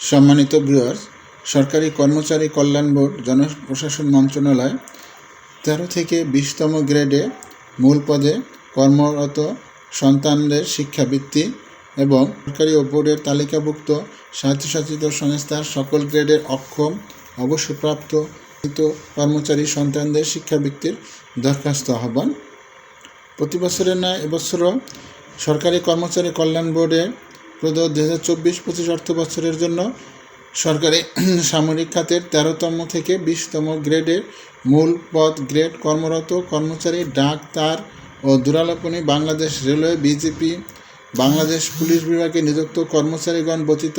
সম্মানিত ভিউয়ার্স সরকারি কর্মচারী কল্যাণ বোর্ড, জনপ্রশাসন মন্ত্রণালয় তেরো থেকে বিশতম গ্রেডে মূল পদে কর্মরত সন্তানদের শিক্ষাবৃত্তি এবং সরকারি ও বোর্ডের তালিকাভুক্ত স্বায়ত্তশাসিত সংস্থার সকল গ্রেডের অক্ষম, অবসরপ্রাপ্ত কর্মচারী সন্তানদের শিক্ষাবৃত্তির দরখাস্ত আহ্বান। প্রতি বছরের ন্যায় এবছরও সরকারি কর্মচারী কল্যাণ বোর্ডে প্রদত্ত দু হাজার চব্বিশ পঁচিশ অর্থ বছরের জন্য সরকারি সামরিক খাতের তেরোতম থেকে বিশতম গ্রেডের মূল পদ গ্রেড কর্মরত কর্মচারী ডাক, তার ও দূরালোপনী Bangladesh railway BJP, Bangladesh police বিভাগে নিযুক্ত কর্মচারীগণ ব্যতীত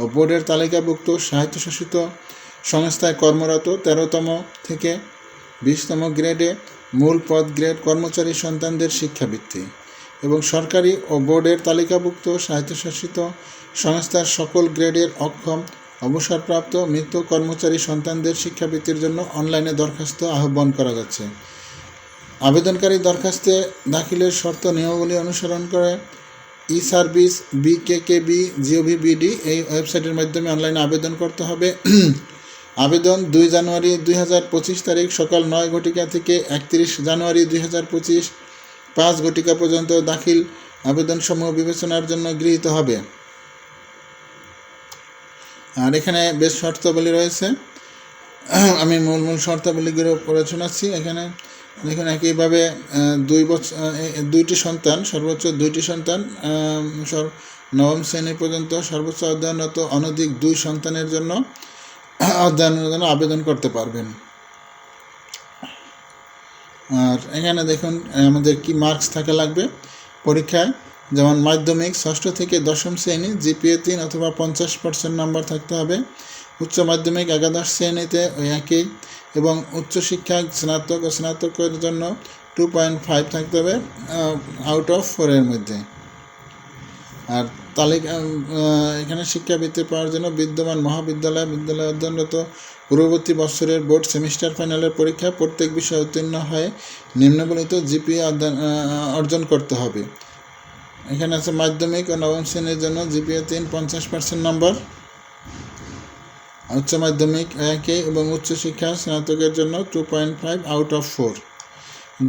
ও বোর্ডের তালিকাভুক্ত স্বায়ত্তশাসিত সংস্থায় কর্মরত তেরোতম থেকে বিশতম গ্রেডে মূল পদ গ্রেড কর্মচারী সন্তানদের শিক্ষাবৃত্তি। এবং সরকারি ও বোর্ডের তালিকাভুক্ত স্বায়ত্তশাসিত সংস্থার সকল গ্রেডের অক্ষম, অবসরপ্রাপ্ত মৃত কর্মচারী সন্তানদের শিক্ষাবৃত্তির জন্য অনলাইনে দরখাস্ত আহ্বান করা যাচ্ছে। আবেদনকারী দরখাস্তে দাখিলের শর্ত, নিয়মাবলী অনুসরণ করে e service BKKB GOV BD এই ওয়েবসাইটের মাধ্যমে অনলাইনে আবেদন করতে হবে। আবেদন দুই জানুয়ারি দুই হাজার পঁচিশ তারিখ সকাল নয় ঘটিকা থেকে একত্রিশ জানুয়ারি দুই হাজার পঁচিশ পাঁচ ঘটিকা পর্যন্ত দাখিল আবেদনসমূহ বিবেচনার জন্য গৃহীত হবে। আর এখানে বেশ শর্তাবলী রয়েছে। আমি মূল মূল শর্তাবলীগুলো পড়ে শোনাচ্ছি। এখানে, দেখুন, একইভাবে দুই বছর দুইটি সন্তান, সর্বোচ্চ দুইটি সন্তান নবম শ্রেণি পর্যন্ত সর্বোচ্চ অধ্যয়নরত অনধিক দুই সন্তানের জন্য অধ্যয়নের জন্য আবেদন করতে পারবেন। আর এখানে দেখুন, আমাদের কি মার্কস থাকা লাগবে? পরীক্ষায়, যেমন মাধ্যমিক, ষষ্ঠ থেকে দশম শ্রেণি, জিপিএ তিন অথবা পঞ্চাশ পার্সেন্ট নাম্বার থাকতে হবে। উচ্চ মাধ্যমিক, একাদশ শ্রেণীতে ওই একই। এবং উচ্চশিক্ষা স্নাতক ও স্নাতকের জন্য টু পয়েন্ট ফাইভ থাকতে হবে আউট অফ ফোরের মধ্যে। আর তালিকা এখানে শিক্ষাবৃত্তি পাওয়ার জন্য বিদ্যমান মহাবিদ্যালয় বিদ্যালয় অধ্যয়নরত পূর্ববর্তী বছরের বোর্ড সেমিস্টার ফাইনালের পরীক্ষা প্রত্যেক বিষয়ে উত্তীর্ণ হয়ে নিম্নবর্ণিত জিপিএ অর্জন করতে হবে। এখানে আছে মাধ্যমিক ও নবম শ্রেণির জন্য জিপিএ তিন পঞ্চাশ পার্সেন্ট নম্বর। উচ্চ মাধ্যমিক একে এবং উচ্চশিক্ষা স্নাতকের জন্য two point five out of four.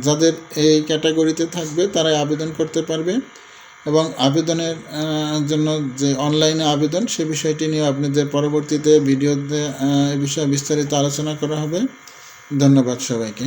যাদের এই ক্যাটাগরিতে থাকবে তারাই আবেদন করতে পারবে। এবং আবেদনের জন্য যে অনলাইনে আবেদন, সে বিষয়টি নিয়ে আপনাদের পরবর্তীতে ভিডিওতে এ বিষয়ে বিস্তারিত আলোচনা করা হবে। ধন্যবাদ সবাইকে।